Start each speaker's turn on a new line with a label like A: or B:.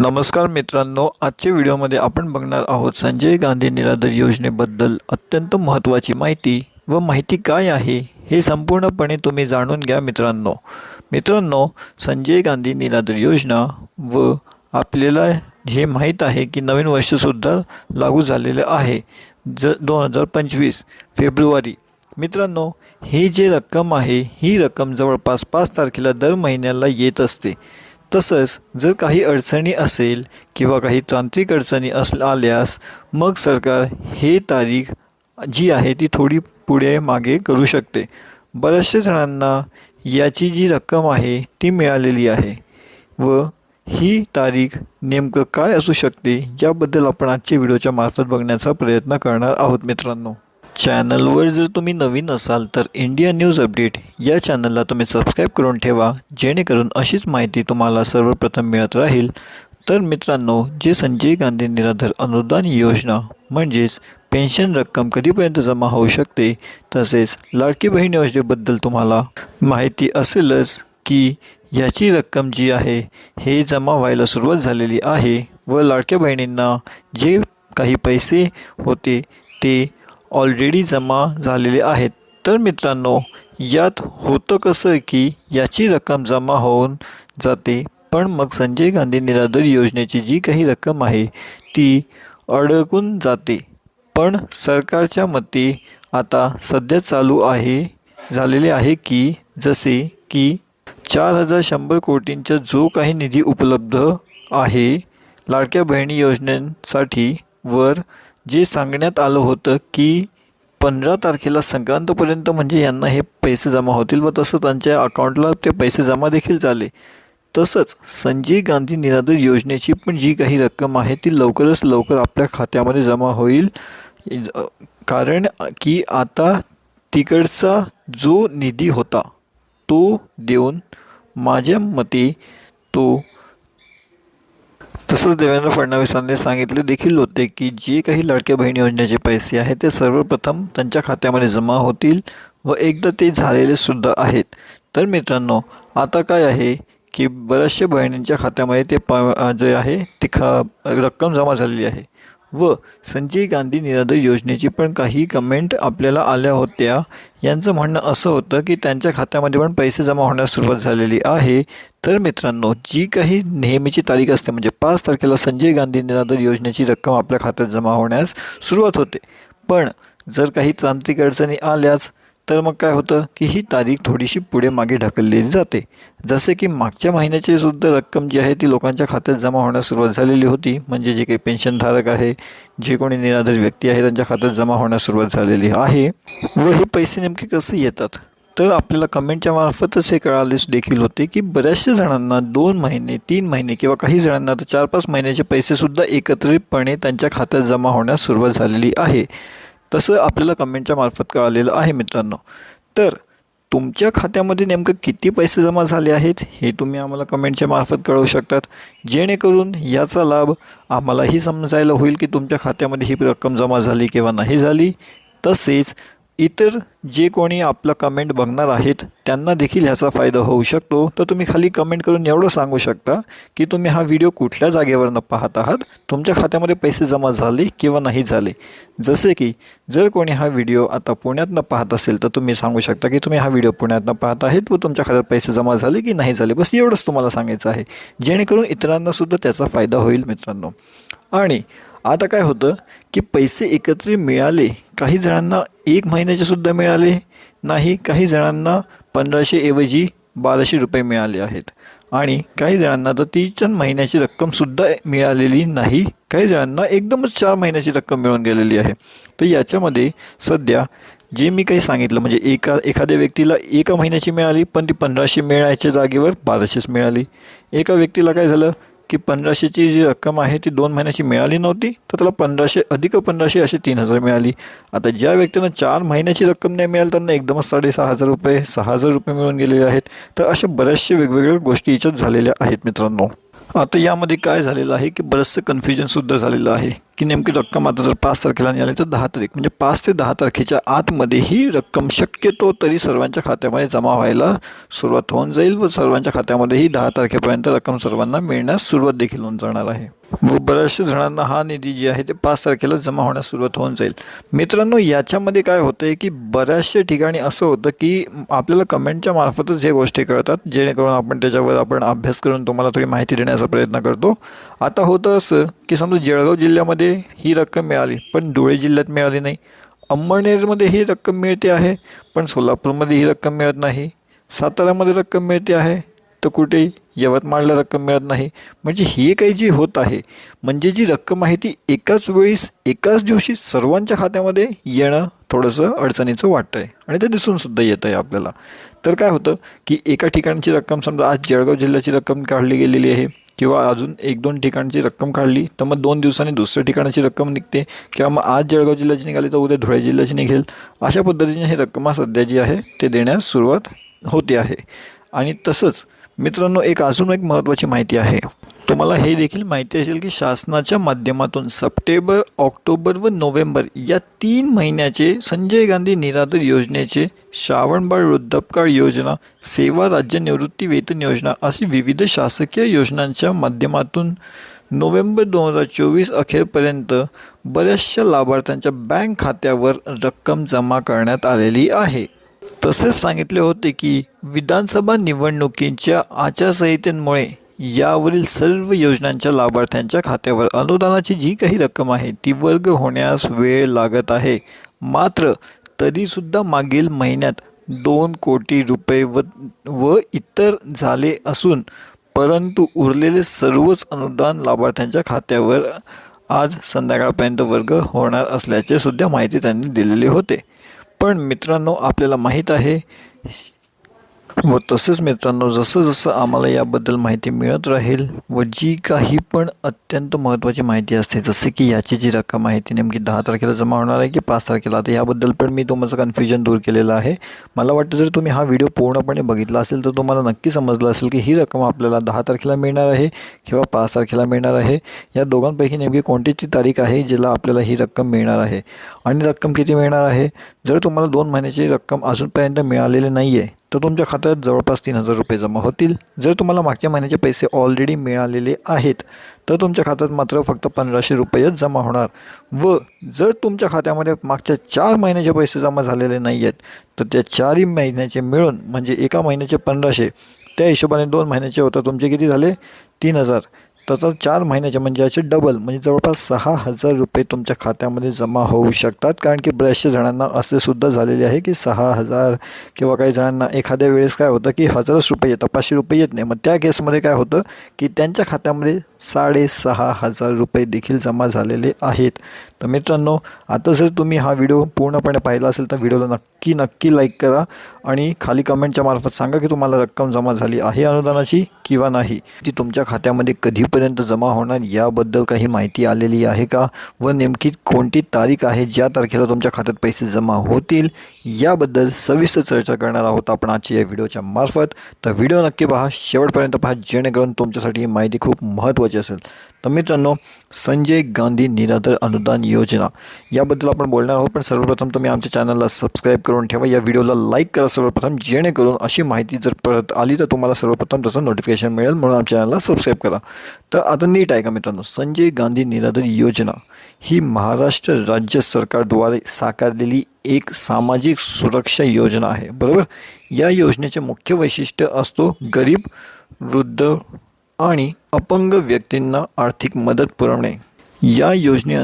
A: नमस्कार मित्रांनो आजच्या व्हिडिओमध्ये आपण बघणार आहोत संजय गांधी निराधार योजनेबद्दल अत्यंत महत्त्वाची माहिती व माहिती काय आहे हे संपूर्णपणे तुम्ही जाणून घ्या मित्रांनो. मित्रांनो संजय गांधी निराधार योजना व आपल्याला हे माहीत आहे की नवीन वर्षसुद्धा लागू झालेलं आहे. ज दोन हजार पंचवीस फेब्रुवारी. मित्रांनो ही जी रक्कम आहे ही रक्कम जवळपास पाच तारखेला दर महिन्याला येत असते. तसंच जर काही अडचणी असेल किंवा काही तांत्रिक अडचणी अस आल्यास मग सरकार हे तारीख जी आहे ती थोडी पुढे मागे करू शकते. बऱ्याचशा जणांना याची जी रक्कम आहे ती मिळालेली आहे व ही तारीख नेमकं काय असू शकते याबद्दल आपण आजच्या व्हिडिओच्या मार्फत बघण्याचा प्रयत्न करणार आहोत मित्रांनो. चॅनलवर जर तुम्ही नवीन असाल तर इंडिया न्यूज अपडेट या चॅनलला तुम्ही सबस्क्राईब करून ठेवा जेणेकरून अशीच माहिती तुम्हाला सर्वप्रथम मिळत राहील. तर मित्रांनो जे संजय गांधी निराधार अनुदान योजना म्हणजेच पेन्शन रक्कम कधीपर्यंत जमा होऊ शकते तसेच लाडकी बहीण योजनेबद्दल तुम्हाला माहिती असेलच की याची रक्कम जी आहे हे जमा व्हायला सुरुवात झालेली आहे व लाडक्या बहिणींना जे काही पैसे होते ते ऑलरेडी जमा झालेले आहेत. तर मित्रांनो यात होतं कसं की याची रक्कम जमा होऊन जाते पण मग संजय गांधी निराधार योजनेची जी काही रक्कम आहे ती अडकून जाते. पण सरकारच्या मते आता सध्या चालू आहे झालेले आहे की जसे की चार हजार शंभर कोटींचा जो काही निधी उपलब्ध आहे लाडक्या बहिणी योजनेसाठी वर जे सांगण्यात आलं होतं की पंधरा तारखेला संक्रांतपर्यंत म्हणजे यांना हे पैसे जमा होतील व तसं त्यांच्या अकाउंटला ते पैसे जमा देखील झाले. तसंच संजय गांधी निराधार योजनेची पण जी काही रक्कम आहे ती लवकरच लवकर आपल्या खात्यामध्ये जमा होईल. ज- कारण की आता तिकडचा जो निधी होता तो देऊन माझ्या मते तो तसंच देवेंद्र फडणवीसांनी सांगितले देखील होते की जे काही लाडक्या बहीण योजनेचे पैसे आहेत ते सर्वप्रथम त्यांच्या खात्यामध्ये जमा होतील व एकदा ते झालेले सुद्धा आहेत. तर मित्रांनो आता काय आहे की बऱ्याचशा बहिणींच्या खात्यामध्ये ते प जे आहे ते खा रक्कम जमा झालेली आहे. व संजय गांधी निराधार योजनेची पण काही कमेंट आपल्याला आल्या होत्या. यांचं म्हणणं असं होतं की त्यांच्या खात्यामध्ये पण पैसे जमा होण्यास सुरुवात झालेली आहे. तर मित्रांनो जी काही नेहमीची तारीख असते म्हणजे पाच तारखेला संजय गांधी निराधार योजनेची रक्कम आपल्या खात्यात जमा होण्यास सुरुवात होते. पण जर काही तांत्रिक अडचणी आल्याच तर मग काय होतं की ही तारीख थोडीशी पुढे मागे ढकलली जाते. जसे की मागच्या महिन्याची सुद्धा रक्कम जी आहे ती लोकांच्या खात्यात जमा होण्यास सुरुवात झालेली होती. म्हणजे जे काही पेन्शनधारक आहे जे कोणी निराधार व्यक्ती आहे त्यांच्या खात्यात जमा होण्यास सुरुवात झालेली आहे. व हे पैसे नेमके कसे येतात? तर आपल्याला कमेंटच्या मार्फतच हे कळालेच देखील होते की बऱ्याचशा जणांना दोन महिने तीन महिने किंवा काही जणांना तर चार पाच महिन्याचे पैसेसुद्धा एकत्रितपणे त्यांच्या खात्यात जमा होण्यास सुरुवात झालेली आहे. तसं आपल्याला कमेंटच्या मार्फत कळालेलं आहे मित्रांनो. तर तुमच्या खात्यामध्ये नेमकं किती पैसे जमा झाले आहेत हे तुम्ही आम्हाला कमेंटच्या मार्फत कळवू शकतात. जेणेकरून याचा लाभ आम्हालाही समजायला होईल की तुमच्या खात्यामध्ये ही रक्कम जमा झाली किंवा नाही झाली. तसेच इतर जे कोणी आपलं कमेंट बघणार आहेत त्यांना देखील ह्याचा फायदा होऊ शकतो. तर तुम्ही खाली कमेंट करून एवढं सांगू शकता की तुम्ही हा व्हिडिओ कुठल्या जागेवरनं पाहत आहात? तुमच्या खात्यामध्ये पैसे जमा झाले किंवा नाही झाले? जसे की जर कोणी हा व्हिडिओ आता पुण्यातनं पाहत असेल तर तुम्ही सांगू शकता की तुम्ही हा व्हिडिओ पुण्यातनं पाहत आहेत व तुमच्या खात्यात पैसे जमा झाले की नाही झाले? बस एवढंच तुम्हाला सांगायचं आहे. जेणेकरून इतरांनासुद्धा त्याचा फायदा होईल मित्रांनो. आणि आता काय होतं की पैसे एकत्रित मिळाले काही जणांना एक महिन्याचे सुद्धा मिळाले नाही काही जणांना पंधराशे ऐवजी बाराशे रुपये मिळाले आहेत. आणि काही जणांना तर तीन महिन्याची रक्कमसुद्धा मिळालेली नाही काही जणांना एकदमच चार महिन्याची रक्कम मिळून गेलेली आहे. तर याच्यामध्ये सध्या जे मी काही सांगितलं म्हणजे एका एखाद्या व्यक्तीला एका महिन्याची मिळाली पण ती पंधराशे मिळायच्या जागेवर बाराशेच मिळाली. एका व्यक्तीला काय झालं की पंधराशेची जी रक्कम आहे ती दोन महिन्याची मिळाली नव्हती तर त्याला पंधराशे अधिक पंधराशे असे तीन हजार मिळाली. आता ज्या व्यक्तींना चार महिन्याची रक्कम नाही मिळाली त्यांना एकदमच साडेसहा हजार रुपये सहा हजार रुपये मिळून गेलेले आहेत. तर अशा बऱ्याचशा वेगवेगळ्या गोष्टी याच्यात झालेल्या आहेत मित्रांनो. आता यामध्ये काय झालेलं आहे की बरंचसं कन्फ्युजनसुद्धा झालेलं आहे. की नेमकी रक्कम आता जर पाच तारखेला निघाली तर दहा तारीख. म्हणजे पाच ते दहा तारखेच्या आतमध्ये ही रक्कम शक्यतो तरी सर्वांच्या खात्यामध्ये जमा व्हायला सुरुवात होऊन जाईल व सर्वांच्या खात्यामध्येही दहा तारखेपर्यंत रक्कम सर्वांना मिळण्यास सुरुवात देखील होऊन जाणार आहे. व बऱ्याचशा जणांना हा निधी जे आहे ते पाच तारखेला जमा होण्यास सुरुवात होऊन जाईल. मित्रांनो याच्यामध्ये काय होतं आहे की बऱ्याचशा ठिकाणी असं होतं की आपल्याला कमेंटच्या मार्फतच हे गोष्टी कळतात जेणेकरून आपण त्याच्यावर आपण अभ्यास करून तुम्हाला थोडी माहिती देण्याचा प्रयत्न करतो. आता होतं असं की समजा जळगाव जिल्ह्यामध्ये ही रक्कम मिळाली. पण धुळे जिल्ह्यात मिळाली नाही. अंमळनेरमध्ये ही रक्कम मिळते आहे पण सोलापूरमध्ये ही रक्कम मिळत नाही. साताऱ्यामध्ये रक्कम मिळते आहे तर कुठेही यवतमाळला रक्कम मिळत नाही. म्हणजे हे काही जी होत आहे म्हणजे जी रक्कम आहे ती एकाच वेळीस एकाच दिवशी सर्वांच्या खात्यामध्ये येणं थोडंसं अडचणीचं वाटतं आहे आणि ते दिसूनसुद्धा येतं आहे आपल्याला. तर काय होतं की एका ठिकाणची रक्कम समजा आज जळगाव जिल्ह्याची रक्कम काढली गेलेली आहे किंवा अजून एक दोन ठिकाणची रक्कम काढली तर मग दोन दिवसांनी दुसऱ्या ठिकाणाची रक्कम निघते. किंवा मग आज जळगाव जिल्ह्याची निघाली तर उद्या धुळे जिल्ह्याची निघेल. अशा पद्धतीने ही रक्कम सध्या जी आहे ते देण्यास सुरुवात होते आहे. आणि तसंच मित्रांनो एक अजून एक महत्त्वाची माहिती आहे. तुम्हाला हे देखील माहिती असेल की शासनाच्या माध्यमातून सप्टेंबर ऑक्टोबर व नोव्हेंबर या तीन महिन्याचे संजय गांधी निराधार योजनेचे श्रावणबाळ वृद्धापकाळ योजना सेवा राज्य निवृत्ती वेतन योजना अशी विविध शासकीय योजनांच्या माध्यमातून नोव्हेंबर दोन हजार चोवीस अखेरपर्यंत बऱ्याचशा लाभार्थ्यांच्या बँक खात्यावर रक्कम जमा करण्यात आलेली आहे. तसेच सांगितले होते की विधानसभा निवडणुकींच्या आचारसंहितेमुळे यावरील सर्व योजनांच्या लाभार्थ्यांच्या खात्यावर अनुदानाची जी काही रक्कम आहे ती वर्ग होण्यास वेळ लागत आहे. मात्र तरीसुद्धा मागील महिन्यात दोन कोटी रुपये व व इतर झाले असून परंतु उरलेले सर्वच अनुदान लाभार्थ्यांच्या खात्यावर आज संध्याकाळपर्यंत वर्ग होणार असल्याचे सुद्धा माहिती त्यांनी दिलेली होते. पण मित्रांनो आपल्याला माहीत आहे व तसेच मित्रांनो जसं जसं आम्हाला याबद्दल माहिती मिळत राहील व जी काही पण अत्यंत महत्त्वाची माहिती असते जसे की याची जी रक्कम आहे ती नेमकी दहा तारखेला जमा होणार आहे की पाच तारखेला? आता याबद्दल पण मी तुमचं कन्फ्युजन दूर केलेलं आहे. मला वाटतं जर तुम्ही हा व्हिडिओ पूर्णपणे बघितला असेल तर तुम्हाला नक्की समजलं असेल की ही रक्कम आपल्याला दहा तारखेला मिळणार आहे किंवा पाच तारखेला मिळणार आहे. या दोघांपैकी नेमकी कोणतीची तारीख आहे जिला आपल्याला ही रक्कम मिळणार आहे? आणि रक्कम किती मिळणार आहे? जर तुम्हाला दोन महिन्याची रक्कम अजूनपर्यंत मिळालेली नाही आहे तर तुमच्या खात्यात जवळपास तीन हजार रुपये जमा होतील. जर तुम्हाला मागच्या महिन्याचे पैसे ऑलरेडी मिळालेले आहेत तर तुमच्या खात्यात मात्र फक्त पंधराशे रुपयेच जमा होणार. व जर तुमच्या खात्यामध्ये मागच्या चार महिन्याचे पैसे जमा झालेले नाही आहेत तर त्या चारही महिन्याचे मिळून म्हणजे एका महिन्याचे पंधराशे त्या हिशोबाने दोन महिन्याचे होतं तुमचे किती झाले? तीन हजार. तसंच चार महिन्याचे म्हणजे याचे डबल म्हणजे जवळपास सहा हजार रुपये तुमच्या खात्यामध्ये जमा होऊ शकतात. कारण की बऱ्याचशा जणांना असे सुद्धा झालेले आहे की सहा हजार किंवा काही जणांना एखाद्या वेळेस काय होतं की हजारच रुपये येतात पाचशे रुपये येत नाही. मग त्या केसमध्ये काय होतं की त्यांच्या खात्यामध्ये साडेसहा हजार रुपये देखील जमा झालेले आहेत. तर मित्रांनो आता जर तुम्ही हा व्हिडिओ पूर्णपणे पाहिला असेल तर व्हिडिओला नक्की नक्की लाईक करा आणि खाली कमेंटच्या मार्फत सांगा की तुम्हाला रक्कम जमा झाली आहे अनुदानाची. किंवा नाही ती तुमच्या खात्यामध्ये कधीपर्यंत जमा होणार याबद्दल काही माहिती आलेली आहे का? व नेमकी कोणती तारीख आहे ज्या तारखेला तुमच्या खात्यात पैसे जमा होतील? याबद्दल सविस्तर चर्चा करणार आहोत आपण आजच्या या व्हिडिओच्या मार्फत. तर व्हिडिओ नक्की पहा शेवटपर्यंत पहा जेणेकरून तुमच्यासाठी ही माहिती खूप महत्त्वाची असेल. तर मित्रांनो संजय गांधी निराधार अनुदान योजना याबद्दल आपण बोलणार आहोत पण सर्वप्रथम तुम्ही आमच्या चॅनलला सबस्क्राईब करून ठेवा या व्हिडिओला लाईक करा सर्वप्रथम जेणेकरून अशी माहिती जर परत आली तर तुम्हाला सर्वप्रथम त्याचं नोटिफिकेशन मिळेल म्हणून आमच्या चॅनलला सबस्क्राईब करा. तर आता नीट ऐका मित्रांनो संजय गांधी निराधार योजना ही महाराष्ट्र राज्य सरकारद्वारे साकारलेली एक सामाजिक सुरक्षा योजना आहे. बरोबर? या योजनेचे मुख्य वैशिष्ट्य असतो गरीब वृद्ध आणि अपंग व्यक्तींना आर्थिक मदत पुरवणे. या योजने